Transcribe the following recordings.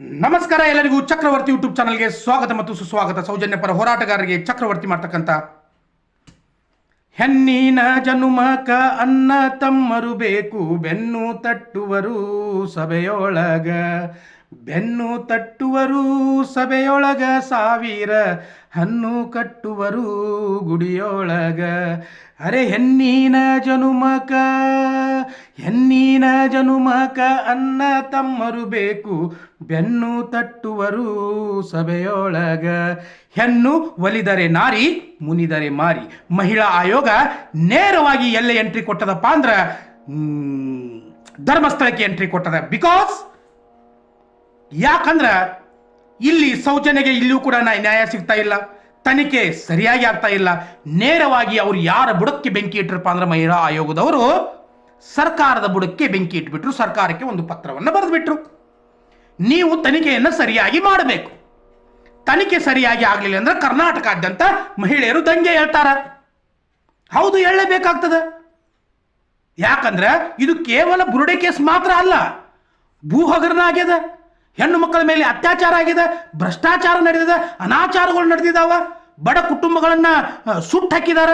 ನಮಸ್ಕಾರ ಎಲ್ಲರಿಗೂ ಚಕ್ರವರ್ತಿ ಯೂಟ್ಯೂಬ್ ಚಾನಲ್ಗೆ ಸ್ವಾಗತ ಮತ್ತು ಸುಸ್ವಾಗತ. ಸೌಜನ್ಯ ಪರ ಹೋರಾಟಗಾರರಿಗೆ ಚಕ್ರವರ್ತಿ ಮಾಡ್ತಕ್ಕಂಥ ಹೆಣ್ಣಿನ ಜನುಮಕ ಅನ್ನ ತಮ್ಮರು ಬೇಕು, ಬೆನ್ನು ತಟ್ಟುವರು ಸಭೆಯೊಳಗ. ಬೆನ್ನು ತಟ್ಟುವರು ಸಭೆಯೊಳಗ, ಸಾವಿರ ಹಣ್ಣು ಕಟ್ಟುವರು ಗುಡಿಯೊಳಗ. ಅರೆ ಹೆಣ್ಣಿನ ಜನುಮಕ ಹೆಣ್ಣಿನ ಜನುಮಕ ಅನ್ನ ತಮ್ಮರು ಬೇಕು ಬೆನ್ನು ತಟ್ಟುವರು ಸಭೆಯೊಳಗ. ಹೆಣ್ಣು ಒಲಿದರೆ ನಾರಿ, ಮುನಿದರೆ ಮಾರಿ. ಮಹಿಳಾ ಆಯೋಗ ನೇರವಾಗಿ ಎಲ್ಲೇ ಎಂಟ್ರಿ ಕೊಟ್ಟದಪ್ಪ ಅಂದ್ರೆ ಧರ್ಮಸ್ಥಳಕ್ಕೆ ಎಂಟ್ರಿ ಕೊಟ್ಟದ. ಬಿಕಾಸ್ ಯಾಕಂದ್ರೆ ಇಲ್ಲಿ ಸೌಜನ್ಯಗೆ ಇಲ್ಲಿಯೂ ಕೂಡ ನ್ಯಾಯ ಸಿಗ್ತಾ ಇಲ್ಲ. ತನಿಖೆ ಸರಿಯಾಗಿ ಆಗ್ತಾ ಇಲ್ಲ. ನೇರವಾಗಿ ಅವ್ರು ಯಾರ ಬುಡಕ್ಕೆ ಬೆಂಕಿ ಇಟ್ಟರಪ್ಪ ಅಂದ್ರೆ ಮಹಿಳಾ ಆಯೋಗದವರು ಸರ್ಕಾರದ ಬುಡಕ್ಕೆ ಬೆಂಕಿ ಇಟ್ಬಿಟ್ರು, ಸರ್ಕಾರಕ್ಕೆ ಒಂದು ಪತ್ರವನ್ನು ಬರೆದ್ಬಿಟ್ರು. ನೀವು ತನಿಖೆಯನ್ನು ಸರಿಯಾಗಿ ಮಾಡಬೇಕು. ತನಿಖೆ ಸರಿಯಾಗಿ ಆಗಲಿಲ್ಲ ಅಂದ್ರೆ ಕರ್ನಾಟಕಾದ್ಯಂತ ಮಹಿಳೆಯರು ದಂಗೆ ಹೇಳ್ತಾರ. ಹೌದು, ಹೇಳಲೇಬೇಕಾಗ್ತದೆ. ಯಾಕಂದ್ರೆ ಇದು ಕೇವಲ ಬುರುಡೆ ಕೇಸ್ ಮಾತ್ರ ಅಲ್ಲ ಭೂ ಹಗರಣ ಆಗ್ಯದ ಹೆಣ್ಣು ಮಕ್ಕಳ ಮೇಲೆ ಅತ್ಯಾಚಾರ ಆಗಿದೆ, ಭ್ರಷ್ಟಾಚಾರ ನಡೆದಿದೆ, ಅನಾಚಾರಗಳು ನಡೆದಿದ್ದಾವ, ಬಡ ಕುಟುಂಬಗಳನ್ನ ಸುಟ್ಟು ಹಾಕಿದಾರ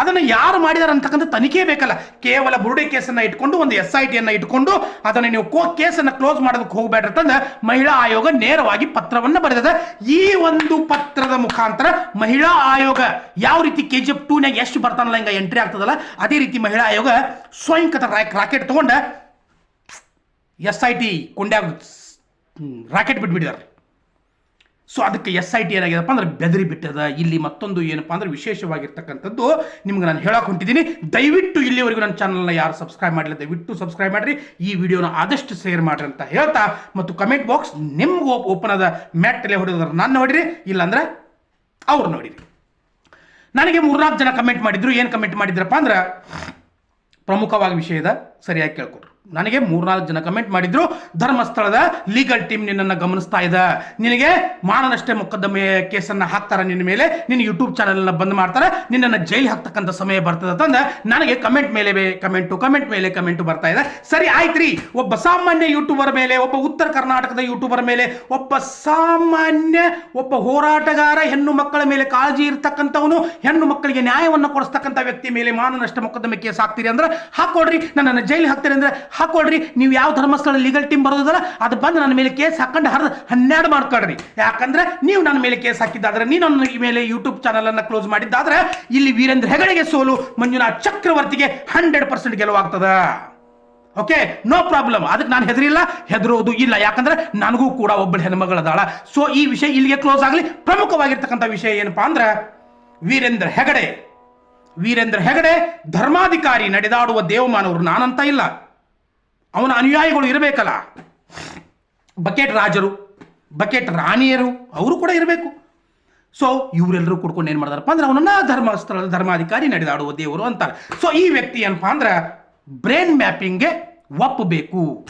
ಅದನ್ನು ಯಾರು ಮಾಡಿದಾರೆ ಅಂತಕ್ಕಂಥ ತನಿಖೆ ಬೇಕಲ್ಲ. ಕೇವಲ ಬುರುಡೆ ಕೇಸನ್ನು ಇಟ್ಕೊಂಡು, ಒಂದು ಎಸ್ ಐ ಟಿಯನ್ನು ಇಟ್ಕೊಂಡು, ಅದನ್ನು ನೀವು ಕೋ, ಕೇಸನ್ನು ಕ್ಲೋಸ್ ಮಾಡೋದಕ್ಕೆ ಹೋಗ್ಬೇಡ್ರಿ ಅಂತಂದ್ರೆ ಮಹಿಳಾ ಆಯೋಗ ನೇರವಾಗಿ ಪತ್ರವನ್ನು ಬರೆದಿದೆ. ಈ ಒಂದು ಪತ್ರದ ಮುಖಾಂತರ ಮಹಿಳಾ ಆಯೋಗ ಯಾವ ರೀತಿ ಕೆ ಜಿ ಎಫ್ ಟೂನ್ಯಾಗ ಎಷ್ಟು ಬರ್ತಾನಲ್ಲ ಹಿಂಗೆ ಎಂಟ್ರಿ ಆಗ್ತದಲ್ಲ, ಅದೇ ರೀತಿ ಮಹಿಳಾ ಆಯೋಗ ಸ್ವಯಂಕೃತ ರಾಕೆಟ್ ತೊಗೊಂಡ ಎಸ್ ಐ ಟಿ ಕೊಂಡ್ಯಾಗ ರಾಕೆಟ್ ಬಿಟ್ಬಿಟ್ಟಿದ್ದಾರೆ ಸೊ ಅದಕ್ಕೆ ಎಸ್ ಐ ಟಿ ಏನಾಗಿದೆಪ್ಪ ಅಂದ್ರೆ ಬೆದರಿ ಬಿಟ್ಟದ. ಇಲ್ಲಿ ಮತ್ತೊಂದು ಏನಪ್ಪ ಅಂದ್ರೆ ವಿಶೇಷವಾಗಿರ್ತಕ್ಕಂಥದ್ದು ನಿಮ್ಗೆ ನಾನು ಹೇಳಕ್ಕೆ ಹೊಂಟಿದ್ದೀನಿ ದಯವಿಟ್ಟು ಇಲ್ಲಿವರೆಗೂ ನನ್ನ ಚಾನಲ್ನ ಯಾರು ಸಬ್ಸ್ಕ್ರೈಬ್ ಮಾಡಿಲ್ಲ ದಯವಿಟ್ಟು ಸಬ್ಸ್ಕ್ರೈಬ್ ಮಾಡಿರಿ. ಈ ವಿಡಿಯೋನ ಆದಷ್ಟು ಶೇರ್ ಮಾಡ್ರಿ ಅಂತ ಹೇಳ್ತಾ ಮತ್ತು ಕಮೆಂಟ್ ಬಾಕ್ಸ್ ನಿಮ್ಗೆ ಓಪನ್ ಆದ ಮ್ಯಾಟಲ್ಲೇ ಹೊಡೆದ್ರೆ ನಾನು ನೋಡಿರಿ, ಇಲ್ಲಾಂದ್ರೆ ಅವ್ರು ನೋಡಿರಿ. ನನಗೆ ಮೂರ್ನಾಲ್ಕು ಜನ ಕಮೆಂಟ್ ಮಾಡಿದ್ರು. ಏನು ಕಮೆಂಟ್ ಮಾಡಿದ್ರಪ್ಪ ಅಂದ್ರೆ ಪ್ರಮುಖವಾಗಿ ವಿಷಯದ ಸರಿಯಾಗಿ ಕೇಳ್ಕೊಟ್ರು. ನನಗೆ ಮೂರ್ನಾಲ್ಕು ಜನ ಕಮೆಂಟ್ ಮಾಡಿದ್ರು, ಧರ್ಮಸ್ಥಳದ ಲೀಗಲ್ ಟೀಮ್ ನಿನ್ನನ್ನು ಗಮನಿಸ್ತಾ ಇದೆ. ನಿನಗೆ ಮಾನನಷ್ಟೇ ಮೊಕದ್ದಮೆ ಕೇಸನ್ನು ಹಾಕ್ತಾರ ನಿನ್ನ ಮೇಲೆ. ನಿನ್ನ ಯೂಟ್ಯೂಬ್ ಚಾನಲ್ನ ಬಂದ್ ಮಾಡ್ತಾರೆ. ನಿನ್ನನ್ನು ಜೈಲ್ ಹಾಕ್ತಕ್ಕಂಥ ಸಮಯ ಬರ್ತದೆ. ಅಂತಂದ್ರೆ ನನಗೆ ಕಮೆಂಟ್ ಮೇಲೆ ಕಮೆಂಟು ಕಮೆಂಟ್ ಮೇಲೆ ಕಮೆಂಟು ಬರ್ತಾ ಇದೆ. ಸರಿ, ಆಯ್ತ್ರಿ. ಒಬ್ಬ ಸಾಮಾನ್ಯ ಯೂಟ್ಯೂಬರ್ ಮೇಲೆ, ಒಬ್ಬ ಉತ್ತರ ಕರ್ನಾಟಕದ ಯೂಟ್ಯೂಬರ್ ಮೇಲೆ, ಒಬ್ಬ ಸಾಮಾನ್ಯ, ಒಬ್ಬ ಹೋರಾಟಗಾರ ಹೆಣ್ಣು ಮಕ್ಕಳ ಮೇಲೆ ಕಾಳಜಿ ಇರ್ತಕ್ಕಂಥವನು, ಹೆಣ್ಣು ಮಕ್ಕಳಿಗೆ ನ್ಯಾಯವನ್ನು ಕೊಡಿಸ್ತಕ್ಕಂಥ ವ್ಯಕ್ತಿ ಮೇಲೆ ಮಾನನಷ್ಟ ಮೊಕದ್ದಮೆ ಕೇಸ್ ಹಾಕ್ತೀರಿ ಅಂದ್ರೆ ಹಾಕೊಡ್ರಿ ನನ್ನನ್ನು ಜೈಲ್ ಹಾಕ್ತೀರಿ ಅಂದ್ರೆ ಹಾಕೊಡ್ರಿ ನೀವು ಯಾವ ಧರ್ಮಸ್ಥಳ ಲೀಗಲ್ ಟೀಮ್ ಬರೋದಲ್ಲ ಅದು ಬಂದು ನನ್ನ ಮೇಲೆ ಕೇಸ್ ಹಾಕೊಂಡು ಹರಿದು ಹನ್ನೆರಡು ಮಾಡ್ಕೊಳ್ರಿ. ಯಾಕಂದ್ರೆ ನೀವು ನನ್ನ ಮೇಲೆ ಕೇಸ್ ಹಾಕಿದ್ದಾದ್ರೆ, ನೀನು ನನ್ನ ಮೇಲೆ ಯೂಟ್ಯೂಬ್ ಚಾನಲನ್ನು ಕ್ಲೋಸ್ ಮಾಡಿದ್ದಾದ್ರೆ, ಇಲ್ಲಿ ವೀರೇಂದ್ರ ಹೆಗಡೆಗೆ ಸೋಲು, ಮಂಜುನಾಥ್ ಚಕ್ರವರ್ತಿಗೆ ಹಂಡ್ರೆಡ್ ಪರ್ಸೆಂಟ್ ಗೆಲುವಾಗ್ತದ. ಓಕೆ ನೋ ಪ್ರಾಬ್ಲಮ್ ಅದಕ್ಕೆ ನಾನು ಹೆದರಿಲ್ಲ, ಹೆದರೋದು ಇಲ್ಲ. ಯಾಕಂದ್ರೆ ನನಗೂ ಕೂಡ ಒಬ್ಬಳು ಹೆಣ್ಮಗಳದಾಳ. ಸೊ ಈ ವಿಷಯ ಇಲ್ಲಿಗೆ ಕ್ಲೋಸ್ ಆಗಲಿ. ಪ್ರಮುಖವಾಗಿರ್ತಕ್ಕಂಥ ವಿಷಯ ಏನಪ್ಪಾ ಅಂದ್ರೆ, ವೀರೇಂದ್ರ ಹೆಗಡೆ. ವೀರೇಂದ್ರ ಹೆಗಡೆ ಧರ್ಮಾಧಿಕಾರಿ ನಡೆದಾಡುವ ದೇವಮಾನವರು ನಾನಂತ ಇಲ್ಲ. ಅವನ ಅನುಯಾಯಿಗಳು ಇರಬೇಕಲ್ಲ. ಬಕೆಟ್ ರಾಜರು, ಬಕೆಟ್ ರಾಣಿಯರು, ಅವರು ಕೂಡ ಇರಬೇಕು. ಸೊ ಇವರೆಲ್ಲರೂ ಕೂಡ್ಕೊಂಡು ಏನು ಮಾಡ್ತಾರಪ್ಪ ಅಂದ್ರೆ ಅವನನ್ನ ಧರ್ಮಸ್ಥಳದ ಧರ್ಮಾಧಿಕಾರಿ ನಡೆದಾಡುವ ದೇವರು ಅಂತಾರೆ. ಸೊ ಈ ವ್ಯಕ್ತಿ ಏನಪ್ಪ ಅಂದ್ರೆ ಬ್ರೈನ್ ಮ್ಯಾಪಿಂಗ್ಗೆ ಒಪ್ಪಬೇಕು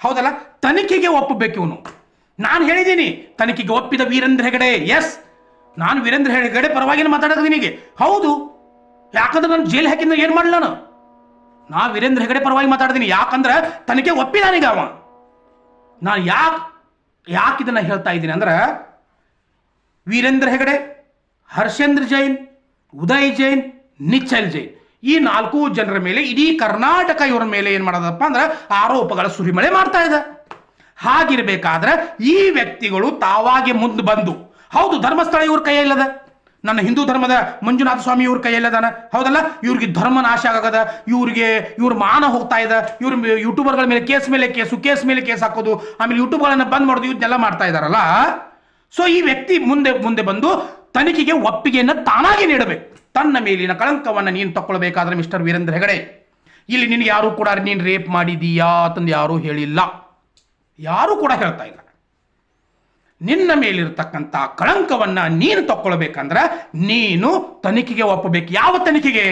ಹೌದಲ್ಲ? ತನಿಖೆಗೆ ಒಪ್ಪಬೇಕು ಇವನು. ನಾನು ಹೇಳಿದ್ದೀನಿ ತನಿಖೆಗೆ ಒಪ್ಪಿದ ವೀರೇಂದ್ರ ಹೆಗಡೆ. ಎಸ್ ನಾನು ವೀರೇಂದ್ರ ಹೆಗಡೆ ಪರವಾಗಿ ಮಾತಾಡೋದು ನಿನಗೆ. ಹೌದು. ಯಾಕಂದ್ರೆ ನಾನು ಜೈಲ್ ಹಾಕಿದ್ರೆ ಏನು ಮಾಡಲಿ ನಾನು? ನಾ ವೀರೇಂದ್ರ ಹೆಗಡೆ ಪರವಾಗಿ ಮಾತಾಡ್ತೀನಿ. ಯಾಕಂದ್ರೆ ತನಿಖೆ ಒಪ್ಪಿದಾನೀಗ ಅವ ನಾನು ಯಾಕೆ ಯಾಕೆ ಇದನ್ನ ಹೇಳ್ತಾ ಇದ್ದೀನಿ ಅಂದ್ರೆ, ವೀರೇಂದ್ರ ಹೆಗಡೆ, ಹರ್ಷೇಂದ್ರ ಜೈನ್, ಉದಯ್ ಜೈನ್, ನಿಚ್ಚಲ್ ಜೈನ್, ಈ ನಾಲ್ಕು ಜನರ ಮೇಲೆ, ಇಡೀ ಕರ್ನಾಟಕ ಇವರ ಮೇಲೆ ಏನು ಮಾಡೋದಪ್ಪ ಅಂದ್ರೆ ಆರೋಪಗಳ ಸುರಿಮಳೆ ಮಾಡ್ತಾ ಇದೆ. ಹಾಗಿರ್ಬೇಕಾದ್ರೆ ಈ ವ್ಯಕ್ತಿಗಳು ತಾವಾಗಿ ಮುಂದೆ ಬಂದು, ಹೌದು ಧರ್ಮಸ್ಥಳ ಇವ್ರ ಕೈಯಲ್ಲದ. ನನ್ನ ಹಿಂದೂ ಧರ್ಮದ ಮಂಜುನಾಥ ಸ್ವಾಮಿ ಇವ್ರ ಕೈಯಲ್ಲದಾನ ಹೌದಲ್ಲ? ಇವ್ರಿಗೆ ಧರ್ಮ ನಾಶ ಆಗದ. ಇವ್ರಿಗೆ, ಇವ್ರ ಮಾನ ಹೋಗ್ತಾ ಇದೆ. ಇವ್ರ ಯೂಟ್ಯೂಬರ್ಗಳ ಮೇಲೆ ಕೇಸ್ ಮೇಲೆ ಕೇಸು, ಕೇಸ್ ಮೇಲೆ ಕೇಸ್ ಹಾಕೋದು. ಆಮೇಲೆ ಯೂಟ್ಯೂಬ್ಗಳನ್ನ ಬಂದ್ ಮಾಡೋದು ಇದನ್ನೆಲ್ಲ ಮಾಡ್ತಾ ಇದ್ದಾರಲ್ಲ ಸೊ ಈ ವ್ಯಕ್ತಿ ಮುಂದೆ ಮುಂದೆ ಬಂದು ತನಿಖೆಗೆ ಒಪ್ಪಿಗೆಯನ್ನು ತಾನಾಗಿ ನೀಡಬೇಕು. ತನ್ನ ಮೇಲಿನ ಕಳಂಕವನ್ನು ನೀನು ತಕ್ಕೊಳ್ಬೇಕಾದ್ರೆ ಮಿಸ್ಟರ್ ವೀರೇಂದ್ರ ಹೆಗಡೆ. ಇಲ್ಲಿ ನಿನಗೆ ಯಾರು ಕೂಡ ನೀನು ರೇಪ್ ಮಾಡಿದೀಯಾ ಅಂತಂದು ಯಾರೂ ಹೇಳಿಲ್ಲ. ಯಾರೂ ಕೂಡ ಹೇಳ್ತಾ ಇಲ್ಲ. ನಿನ್ನ ಮೇಲಿರ್ತಕ್ಕಂಥ ಕಳಂಕವನ್ನ ನೀನು ತಕ್ಕೊಳ್ಬೇಕಂದ್ರೆ ನೀನು ತನಿಖೆಗೆ ಒಪ್ಪಬೇಕು. ಯಾವ ತನಿಖೆಗೆ?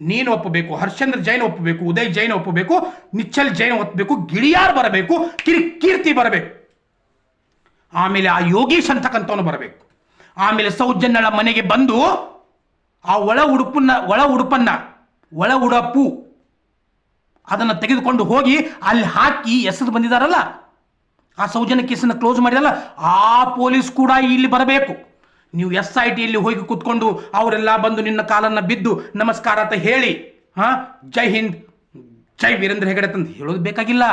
ನೀನು ಒಪ್ಪಬೇಕು ಹರ್ಷೇಂದ್ರ ಜೈನ್ ಒಪ್ಪಬೇಕು, ಉದಯ್ ಜೈನ್ ಒಪ್ಪಬೇಕು, ನಿಚ್ಚಲ್ ಜೈನ್ ಒಪ್ಪಬೇಕು, ಗಿಳಿಯಾರ್ ಬರಬೇಕು ಕಿರಿ ಕೀರ್ತಿ ಬರಬೇಕು. ಆಮೇಲೆ ಆ ಯೋಗೀಶ್ ಅಂತಕ್ಕಂಥವನು ಬರಬೇಕು. ಆಮೇಲೆ ಸೌಜನ್ಯಳ ಮನೆಗೆ ಬಂದು ಆ ಒಳ ಉಡುಪನ್ನ ಒಳ ಉಡುಪನ್ನ, ಒಳ ಉಡಪು, ಅದನ್ನು ತೆಗೆದುಕೊಂಡು ಹೋಗಿ ಅಲ್ಲಿ ಹಾಕಿ ಎಸೆದು ಬಂದಿದ್ದಾರಲ್ಲ ಆ ಸೌಜನ್ಯ ಕೇಸನ್ನು ಕ್ಲೋಸ್ ಮಾಡಿದಲ್ಲ, ಆ ಪೊಲೀಸ್ ಕೂಡ ಇಲ್ಲಿ ಬರಬೇಕು. ನೀವು ಎಸ್ ಐ ಟಿಯಲ್ಲಿ ಹೋಗಿ ಕೂತ್ಕೊಂಡು ಅವರೆಲ್ಲ ಬಂದು ನಿನ್ನ ಕಾಲನ್ನು ಬಿದ್ದು ನಮಸ್ಕಾರ ಅಂತ ಹೇಳಿ, ಹಾಂ? ಜೈ ಹಿಂದ್, ಜೈ ವೀರೇಂದ್ರ ಹೆಗಡೆ ಅಂತ ಹೇಳೋದು ಬೇಕಾಗಿಲ್ಲ.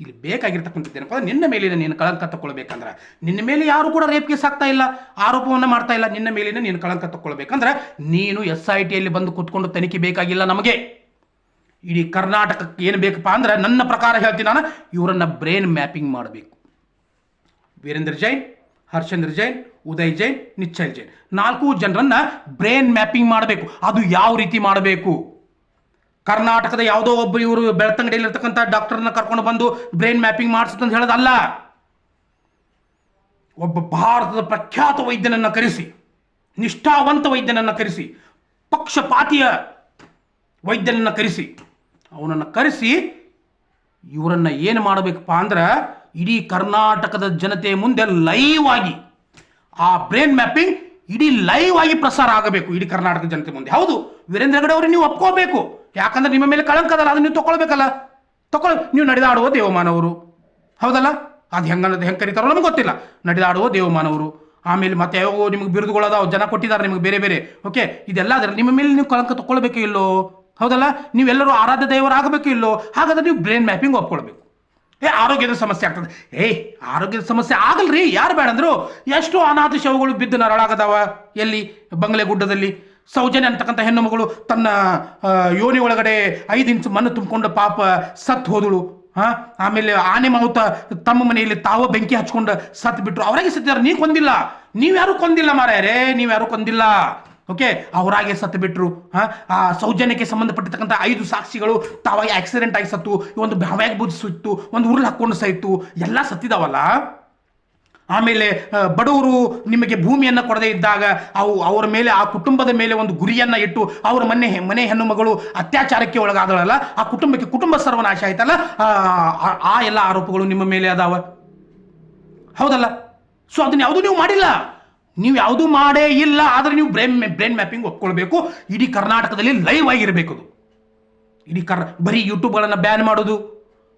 ಇಲ್ಲಿ ಬೇಕಾಗಿರ್ತಕ್ಕಂಥದ್ದೇನಪ್ಪ ನಿನ್ನ ಮೇಲಿನ ನೀನು ಕಳಂಕ ತಗೊಳ್ಬೇಕಂದ್ರೆ ನಿನ್ನ ಮೇಲೆ ಯಾರು ಕೂಡ ರೇಪ್ ಕೇಸ್ ಆಗ್ತಾ ಇಲ್ಲ, ಆರೋಪವನ್ನು ಮಾಡ್ತಾ ಇಲ್ಲ, ನಿನ್ನ ಮೇಲಿನ ನೀನು ಕಳಂಕ ತಗೊಳ್ಬೇಕಂದ್ರೆ ನೀನು ಎಸ್ ಐ ಟಿಯಲ್ಲಿ ಬಂದು ಕೂತ್ಕೊಂಡು ತನಿಖೆ ಬೇಕಾಗಿಲ್ಲ ನಮಗೆ. ಇಡೀ ಕರ್ನಾಟಕಕ್ಕೆ ಏನು ಬೇಕಪ್ಪ ಅಂದ್ರೆ ನನ್ನ ಪ್ರಕಾರ ಹೇಳ್ತೀನಿ ನಾನು, ಇವರನ್ನು ಬ್ರೈನ್ ಮ್ಯಾಪಿಂಗ್ ಮಾಡಬೇಕು. ವೀರೇಂದ್ರ ಜೈನ್, ಹರ್ಷೇಂದ್ರ ಜೈನ್, ಉದಯ್ ಜೈನ್, ನಿಶ್ಚಲ್ ಜೈನ್. ನಾಲ್ಕು ಜನರನ್ನು ಬ್ರೈನ್ ಮ್ಯಾಪಿಂಗ್ ಮಾಡಬೇಕು. ಅದು ಯಾವ ರೀತಿ ಮಾಡಬೇಕು? ಕರ್ನಾಟಕದ ಯಾವುದೋ ಒಬ್ಬ ಇವರು ಬೆಳ್ತಂಗಡಿಯಲ್ಲಿರ್ತಕ್ಕಂಥ ಡಾಕ್ಟರ್ನ ಕರ್ಕೊಂಡು ಬಂದು ಬ್ರೈನ್ ಮ್ಯಾಪಿಂಗ್ ಮಾಡಿಸುತ್ತಂತ ಹೇಳೋದಲ್ಲ? ಒಬ್ಬ ಭಾರತದ ಪ್ರಖ್ಯಾತ ವೈದ್ಯನನ್ನು ಕರೆಸಿ, ನಿಷ್ಠಾವಂತ ವೈದ್ಯನನ್ನು ಕರೆಸಿ, ಪಕ್ಷಪಾತಿಯ ವೈದ್ಯನನ್ನು ಕರೆಸಿ ಅವನನ್ನು ಕರೆಸಿ ಇವರನ್ನು ಏನು ಮಾಡಬೇಕಪ್ಪ ಅಂದ್ರೆ ಇಡೀ ಕರ್ನಾಟಕದ ಜನತೆ ಮುಂದೆ ಲೈವ್ ಆಗಿ, ಆ ಬ್ರೈನ್ ಮ್ಯಾಪಿಂಗ್ ಇಡೀ ಲೈವ್ ಆಗಿ ಪ್ರಸಾರ ಆಗಬೇಕು ಇಡೀ ಕರ್ನಾಟಕ ಜನತೆ ಮುಂದೆ. ಹೌದು, ವೀರೇಂದ್ರ ಹೆಗಡೆ ಅವರು ನೀವು ಒಪ್ಕೋಬೇಕು. ಯಾಕಂದ್ರೆ ನಿಮ್ಮ ಮೇಲೆ ಕಳಂಕ ಅದಲ್ಲ, ಅದನ್ನ ನೀವು ತಗೊಳ್ಬೇಕಲ್ಲ. ತಗೊಳ್ ನೀವು ನಡೆದಾಡುವ ದೇವಮಾನವರು ಹೌದಲ್ಲ? ಅದು ಹೆಂಗನ್ನೋದು ಹೆಂಗೆ ಕರೀತಾರೋ ನಮ್ಗೆ ಗೊತ್ತಿಲ್ಲ. ನಡೆದಾಡುವ ದೇವಮಾನವರು ಆಮೇಲೆ ಮತ್ತೆ ಯಾವಾಗೋ ನಿಮ್ಗೆ ಬಿರುದುಗಳದಾವ, ಜನ ಕೊಟ್ಟಿದ್ದಾರೆ ನಿಮ್ಗೆ ಬೇರೆ ಬೇರೆ. ಓಕೆ ಇದೆಲ್ಲ ಅದರ ನಿಮ್ಮ ಮೇಲೆ ನೀವು ಕಳಂಕ ತಗೊಳ್ಬೇಕು ಇಲ್ಲೋ? ಹೌದಲ್ಲ? ನೀವೆಲ್ಲರೂ ಆರಾಧ್ಯ ದೇವರಾಗಬೇಕು ಇಲ್ಲೋ? ಹಾಗಾದ್ರೆ ನೀವು ಬ್ರೈನ್ ಮ್ಯಾಪಿಂಗ್ ಒಪ್ಕೊಳ್ಬೇಕು. ಏ, ಆರೋಗ್ಯದ ಸಮಸ್ಯೆ ಆಗ್ತದೆ. ಏಯ್ ಆರೋಗ್ಯದ ಸಮಸ್ಯೆ ಆಗಲ್ರಿ. ಯಾರು ಬೇಡಂದ್ರು ಎಷ್ಟು ಅನಾಥ ಶವಗಳು ಬಿದ್ದು ನರಳಾಗದವ. ಎಲ್ಲಿ? ಬಂಗ್ಲೆ ಗುಡ್ಡದಲ್ಲಿ ಸೌಜನ್ಯ ಅಂತಕ್ಕಂಥ ಹೆಣ್ಣು ಮಗಳು ತನ್ನ ಯೋನಿ ಒಳಗಡೆ ಐದು ಇಂಚು ಮಣ್ಣು ತುಂಬಿಕೊಂಡು ಪಾಪ ಸತ್ತು ಹೋದಳು. ಹಾ ಆಮೇಲೆ ಆನೆ ಮಾವುತ ತಮ್ಮ ಮನೆಯಲ್ಲಿ ತಾವು ಬೆಂಕಿ ಹಚ್ಕೊಂಡು ಸತ್ತು ಬಿಟ್ರು. ಅವರಿಗೆ ಸತ್ತಿದ್ದಾರೆ. ನೀವು ಕೊಂದಿಲ್ಲ. ನೀವ್ಯಾರು ಕೊಂದಿಲ್ಲ ಮಾರ್ಯಾರೇ ನೀವ್ಯಾರು ಕೊಂದಿಲ್ಲ. ಓಕೆ ಅವರಾಗೆ ಸತ್ತು ಬಿಟ್ಟರು ಆ ಸೌಜನ್ಯಕ್ಕೆ ಸಂಬಂಧಪಟ್ಟಿರ್ತಕ್ಕಂಥ ಐದು ಸಾಕ್ಷಿಗಳು ತಾವಾಗಿ ಆಕ್ಸಿಡೆಂಟ್ ಆಗಿ ಸತ್ತು, ಒಂದು ಹವ್ಯಾಗ ಬುದ್ಧಿ ಸುತ್ತು, ಒಂದು ಉರುಳು ಹಾಕೊಂಡು ಸೈತು ಎಲ್ಲ ಸತ್ತಿದಾವಲ್ಲ? ಆಮೇಲೆ ಬಡವರು ನಿಮಗೆ ಭೂಮಿಯನ್ನು ಕೊಡದೇ ಇದ್ದಾಗ ಅವು ಅವರ ಮೇಲೆ, ಆ ಕುಟುಂಬದ ಮೇಲೆ ಒಂದು ಗುರಿಯನ್ನು ಇಟ್ಟು ಅವರ ಮನೆ ಮನೆ ಹೆಣ್ಣು ಮಗಳು ಅತ್ಯಾಚಾರಕ್ಕೆ ಒಳಗಾದಳಲ್ಲ? ಆ ಕುಟುಂಬಕ್ಕೆ ಕುಟುಂಬ ಸರ್ವನಾಶ ಆಯ್ತಲ್ಲ? ಆ ಎಲ್ಲ ಆರೋಪಗಳು ನಿಮ್ಮ ಮೇಲೆ ಅದಾವ? ಹೌದಲ್ಲ? ಸೊ ಅದನ್ನ ಯಾವುದೂ ನೀವು ಮಾಡಿಲ್ಲ? ನೀವು ಯಾವುದೂ ಮಾಡೇ ಇಲ್ಲ, ಆದರೆ ನೀವು ಬ್ರೈನ್ ಬ್ರೈನ್ ಮ್ಯಾಪಿಂಗ್ ಒಪ್ಕೊಳ್ಬೇಕು. ಇಡೀ ಕರ್ನಾಟಕದಲ್ಲಿ ಲೈವ್ ಆಗಿರಬೇಕು ಅದು ಇಡೀ ಕರ್ ಬರೀ ಯೂಟ್ಯೂಬ್ಗಳನ್ನು ಬ್ಯಾನ್ ಮಾಡೋದು,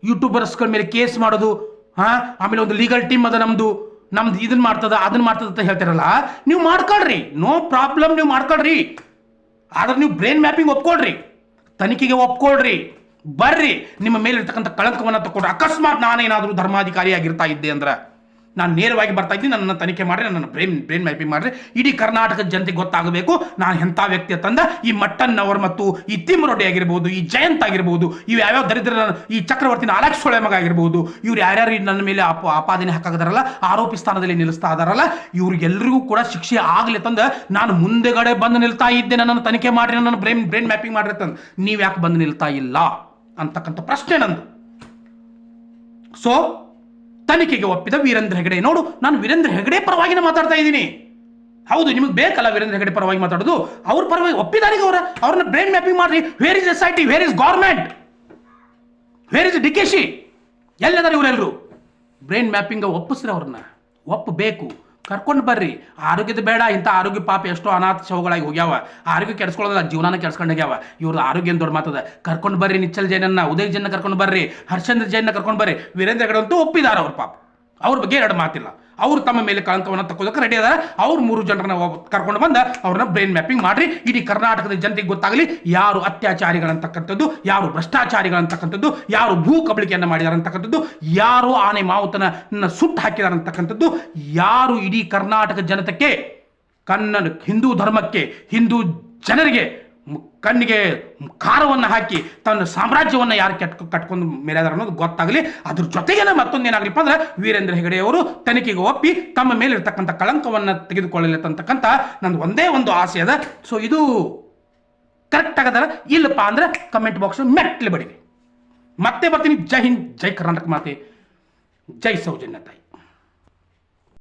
ಯೂಟ್ಯೂಬರ್ಸ್ಗಳ ಮೇಲೆ ಕೇಸ್ ಮಾಡೋದು, ಹಾಂ? ಆಮೇಲೆ ಒಂದು ಲೀಗಲ್ ಟೀಮ್ ಅದ ನಮ್ಮದು ನಮ್ದು ಇದನ್ನ ಮಾಡ್ತದ ಅದನ್ನ ಮಾಡ್ತದ ಅಂತ ಹೇಳ್ತಾರಲ್ಲ, ನೀವು ಮಾಡ್ಕೊಳ್ರಿ. ನೋ ಪ್ರಾಬ್ಲಮ್ ನೀವು ಮಾಡ್ಕೊಳ್ರಿ. ಆದ್ರೆ ನೀವು ಬ್ರೈನ್ ಮ್ಯಾಪಿಂಗ್ ಒಪ್ಕೊಳ್ರಿ. ತನಿಖೆಗೆ ಒಪ್ಕೊಳ್ರಿ. ಬರ್ರಿ. ನಿಮ್ಮ ಮೇಲಿರ್ತಕ್ಕಂಥ ಕಳಂಕವನ್ನು ತಗೊಂಡ್ರೆ ಅಕಸ್ಮಾತ್ ನಾನೇನಾದರೂ ಧರ್ಮಾಧಿಕಾರಿಯಾಗಿರ್ತಾ ಇದ್ದೆ ಅಂದ್ರೆ ನಾನು ನೇರವಾಗಿ ಬರ್ತಾ ಇದ್ದೀನಿ, ನನ್ನನ್ನು ತನಿಖೆ ಮಾಡಿ ನನ್ನ ಬ್ರೈನ್, ಬ್ರೇನ್ ಮ್ಯಾಪಿಂಗ್ ಮಾಡಿರಿ. ಇಡೀ ಕರ್ನಾಟಕದ ಜನತೆಗೆ ಗೊತ್ತಾಗಬೇಕು, ನಾನು ಎಂಥ ವ್ಯಕ್ತಿ ತಂದ, ಈ ಮಟ್ಟನ್ ಅವರ್ ಮತ್ತು ಈ ತಿಮ್ಮರೊಡ್ಡಿ ಆಗಿರ್ಬೋದು, ಈ ಜಯಂತ್ ಆಗಿರ್ಬೋದು ಇವು ಯಾವ್ಯಾವ ದರಿದ್ರ, ಈ ಚಕ್ರವರ್ತಿನ ಅಲಕ್ಷ ಸೊಳೆ ಮಗ ಆಗಿರ್ಬೋದು, ಇವ್ರು ಯಾರ್ಯಾರು ನನ್ನ ಮೇಲೆ ಆಪ, ಆಪಾದನೆ ಹಾಕಾಗದಾರಲ್ಲ, ಆರೋಪಿ ಸ್ಥಾನದಲ್ಲಿ ನಿಲ್ಲಿಸ್ತಾ ಇದಾರಲ್ಲ ಇವ್ರಿಗೆಲ್ಲರಿಗೂ ಕೂಡ ಶಿಕ್ಷೆ ಆಗಲಿ ತಂದ, ನಾನು ಮುಂದೆಗಡೆ ಬಂದು ನಿಲ್ತಾ ಇದ್ದೆ, ನನ್ನನ್ನು ತನಿಖೆ ಮಾಡಿ ನನ್ನ ಬ್ರೈನ್, ಬ್ರೇನ್ ಮ್ಯಾಪಿಂಗ್ ಮಾಡಿರಿ ತಂದು. ನೀವು ಯಾಕೆ ಬಂದು ನಿಲ್ತಾ ಇಲ್ಲ? ಅಂತಕ್ಕಂಥ ಪ್ರಶ್ನೆ ನಂದು. ಸೊ ತನಿಖೆಗೆ ಒಪ್ಪಿದ ವೀರೇಂದ್ರ ಹೆಗಡೆ. ನೋಡು, ನಾನು ವೀರೇಂದ್ರ ಹೆಗಡೆ ಪರವಾಗಿನ ಮಾತಾಡ್ತಾ ಇದ್ದೀನಿ. ಹೌದು, ನಿಮಗೆ ಬೇಕಲ್ಲ ವೀರೇಂದ್ರ ಹೆಗಡೆ ಪರವಾಗಿ ಮಾತಾಡೋದು? ಅವ್ರ ಪರವಾಗಿ ಒಪ್ಪಿದಾರಿಗೆ ಅವರ ಅವ್ರನ್ನ ಬ್ರೈನ್ ಮ್ಯಾಪಿಂಗ್ ಮಾಡ್ರಿ. Where is S I T where is government where is D K ಇವರೆಲ್ಲರೂ? ಬ್ರೈನ್ ಮ್ಯಾಪಿಂಗ್ ಒಪ್ಪಿಸ್ರಿ ಅವ್ರನ್ನ. ಒಪ್ಪಬೇಕು ಕರ್ಕೊಂಡು ಬರ್ರಿ. ಆರೋಗ್ಯದ ಬೇಡ, ಇಂಥ ಆರೋಗ್ಯ ಪಾಪ ಎಷ್ಟೋ ಅನಾಥ ಶವಗಳಾಗಿ ಹೋಗ್ಯಾವ. ಆರೋಗ್ಯ ಕೆಡಿಸ್ಕೊಳ್ಳೋದ ಜೀವನಾನ ಕೆಡ್ಸ್ಕೊಂಡು ಹೋಗ್ಯಾವ. ಇವ್ರದ್ದು ಆರೋಗ್ಯ ಏನು ದೊಡ್ಡ ಮಾತದ ಕರ್ಕೊಂಡು ಬರ್ರಿ ನಿಚ್ಚಲ್ ಜೈನನ್ನ, ಉದಯ ಜೈನ ಕರ್ಕೊಂಡು ಬರ್ರಿ, ಹರ್ಷೇಂದ್ರ ಜೈನ ಕರ್ಕೊಂಡು ಬರ್ರಿ. ವೀರೇಂದ್ರ ಗಡಂತೂ ಒಪ್ಪಿದಾರ ಅವ್ರ ಪಾಪ. ಅವ್ರ ಬಗ್ಗೆ ಎರಡು ಮಾತಿಲ್ಲ. ಅವ್ರು ತಮ್ಮ ಮೇಲೆ ಕಳಂಕವನ್ನು ತಕ್ಕೋದಕ್ಕೆ ರೆಡಿ ಅದಾರ. ಅವ್ರು ಮೂರು ಜನರನ್ನ ಕರ್ಕೊಂಡು ಬಂದ, ಅವ್ರನ್ನ ಬ್ರೈನ್ ಮ್ಯಾಪಿಂಗ್ ಮಾಡ್ರಿ. ಇಡೀ ಕರ್ನಾಟಕದ ಜನತೆಗೆ ಗೊತ್ತಾಗಲಿ ಯಾರು ಅತ್ಯಾಚಾರಿಗಳಂತಕ್ಕಂಥದ್ದು, ಯಾರು ಭ್ರಷ್ಟಾಚಾರಿಗಳಂತಕ್ಕಂಥದ್ದು, ಯಾರು ಭೂ ಕಬಳಿಕೆಯನ್ನು ಮಾಡಿದಾರಂತಕ್ಕಂಥದ್ದು, ಯಾರು ಆನೆ ಮಾವುತನ ಸುಟ್ಟು ಹಾಕಿದಾರಂತಕ್ಕಂಥದ್ದು, ಯಾರು ಇಡೀ ಕರ್ನಾಟಕ ಜನತೆಗೆ ಕನ್ನಡ ಹಿಂದೂ ಧರ್ಮಕ್ಕೆ, ಹಿಂದೂ ಜನರಿಗೆ ಕಣ್ಣಿಗೆ ಖಾರವನ್ನು ಹಾಕಿ ತನ್ನ ಸಾಮ್ರಾಜ್ಯವನ್ನು ಯಾರು ಕೆಟ್ ಕಟ್ಕೊಂಡು ಮೇಲೆದಾರ ಅನ್ನೋದು ಗೊತ್ತಾಗಲಿ. ಅದ್ರ ಜೊತೆಗೇನೆ ಮತ್ತೊಂದೇನಾಗಲಿಪ್ಪ ಅಂದ್ರೆ ವೀರೇಂದ್ರ ಹೆಗಡೆಯವರು ತನಿಖೆಗೆ ಒಪ್ಪಿ ತಮ್ಮ ಮೇಲಿರ್ತಕ್ಕಂಥ ಕಳಂಕವನ್ನು ತೆಗೆದುಕೊಳ್ಳಲಿ ಅಂತಕ್ಕಂಥ ನಂದು ಒಂದೇ ಒಂದು ಆಸೆ ಅದ. ಸೊ ಇದು ಕರೆಕ್ಟ್ ಆಗದಲ್ಲ ಇಲ್ಲಪ್ಪ ಅಂದ್ರೆ ಕಮೆಂಟ್ ಬಾಕ್ಸ್ ಮೆಟ್ಲಿ ಬಡಿರಿ. ಮತ್ತೆ ಬರ್ತೀನಿ. ಜೈ ಹಿಂದ್, ಜೈ ಕರ್ನಾಟಕ ಮಾತೆ. ಜೈ ಸೌಜನ್ಯ ತಾಯಿ.